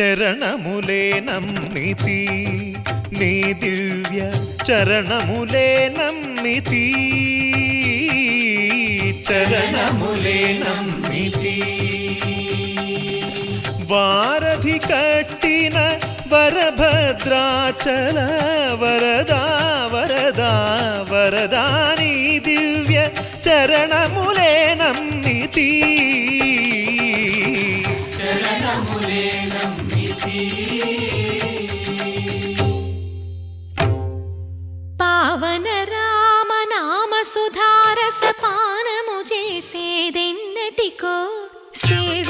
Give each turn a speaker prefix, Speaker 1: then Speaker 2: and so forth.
Speaker 1: చరణములే నమ్మితి. నీ దివ్య చరణములే నమ్మితి. చరణములే నమ్మితి. వారధి కట్టిన వరభద్రాచల వరదా వరదా వరదా నీ దివ్య చరణములే నమ్మితి. పవన రామ నామ సుధారస పానము చేసేదెన్నటికో సేవ